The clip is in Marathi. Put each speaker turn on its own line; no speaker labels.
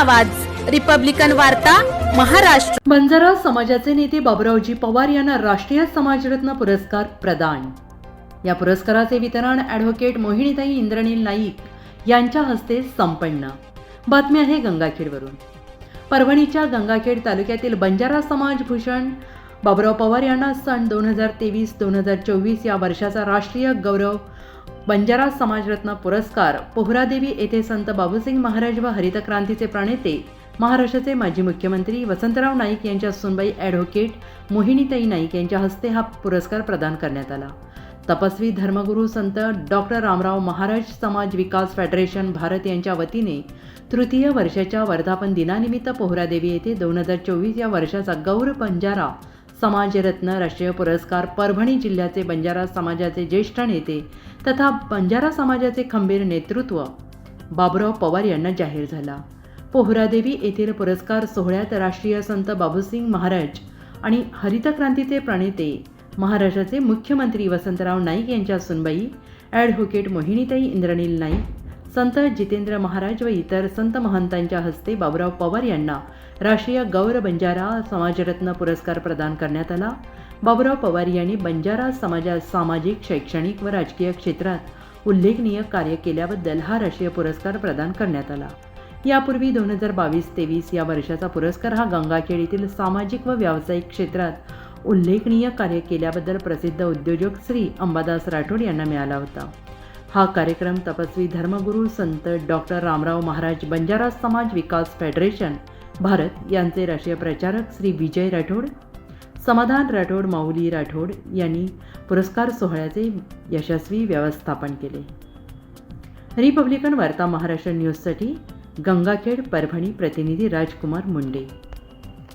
आवाज. रिपब्लिकन वार्ता महाराष्ट्र.
बंजारा समाजाचे नेते बाबुरावजी पवार यांना राष्ट्रीय समाजरत्न पुरस्कार प्रदान. या पुरस्काराचे वितरण ॲडव्होकेट मोहिनीताई इंद्रनील नाईक यांच्या हस्ते संपन्न. बातमी आहे गंगाखेडवरून. परभणीच्या गंगाखेड तालुक्यातील बंजारा समाज भूषण बाबुराव पवार यांना सन दोन हजार तेवीस दोन हजार चोवीस या वर्षाचा राष्ट्रीय गौरव बंजारा समाजरत्न पुरस्कार पोहरादेवी येथे संत बाबूसिंग महाराज व हरित क्रांतीचे प्रणेते महाराष्ट्राचे माजी मुख्यमंत्री वसंतराव नाईक यांच्या सुनबाई ॲडव्होकेट मोहिनीताई नाईक यांच्या हस्ते हा पुरस्कार प्रदान करण्यात आला. तपस्वी धर्मगुरू संत डॉक्टर रामराव महाराज समाज विकास फेडरेशन भारत यांच्या वतीने तृतीय वर्षाच्या वर्धापन दिनानिमित्त पोहरादेवी येथे दोन हजार चोवीस या वर्षाचा गौर बंजारा समाजरत्न राष्ट्रीय पुरस्कार परभणी जिल्ह्याचे बंजारा समाजाचे ज्येष्ठ नेते तथा बंजारा समाजाचे खंबीर नेतृत्व बाबुराव पवार यांना जाहीर झाला. पोहरादेवी येथील पुरस्कार सोहळ्यात राष्ट्रीय संत बाबूसिंग महाराज आणि हरित क्रांतीचे प्रणेते महाराष्ट्राचे मुख्यमंत्री वसंतराव नाईक यांच्या सुनबाई ॲडव्होकेट मोहिनीताई इंद्रनील नाईक संत जितेंद्र महाराज व इतर संत महंतांच्या हस्ते बाबुराव पवार यांना राष्ट्रीय गौर बंजारा समाजरत्न पुरस्कार प्रदान करण्यात आला. बाबुराव पवार यांनी बंजारा समाजात सामाजिक शैक्षणिक व राजकीय क्षेत्रात उल्लेखनीय कार्य केल्याबद्दल हा राष्ट्रीय पुरस्कार प्रदान करण्यात आला. यापूर्वी दोन हजार बावीस तेवीस या वर्षाचा पुरस्कार हा गंगाखेड येथील सामाजिक व व्यावसायिक क्षेत्रात उल्लेखनीय कार्य केल्याबद्दल प्रसिद्ध उद्योजक श्री अंबादास राठोड यांना मिळाला होता. हा कार्यक्रम तपस्वी धर्मगुरू संत डॉक्टर रामराव महाराज बंजारा समाज विकास फेडरेशन भारत यांचे राष्ट्रीय प्रचारक श्री विजय राठोड समाधान राठोड माऊली राठोड यांनी पुरस्कार सोहळ्याचे यशस्वी व्यवस्थापन केले. रिपब्लिकन वार्ता महाराष्ट्र न्यूजसाठी गंगाखेड परभणी प्रतिनिधी राजकुमार मुंडे.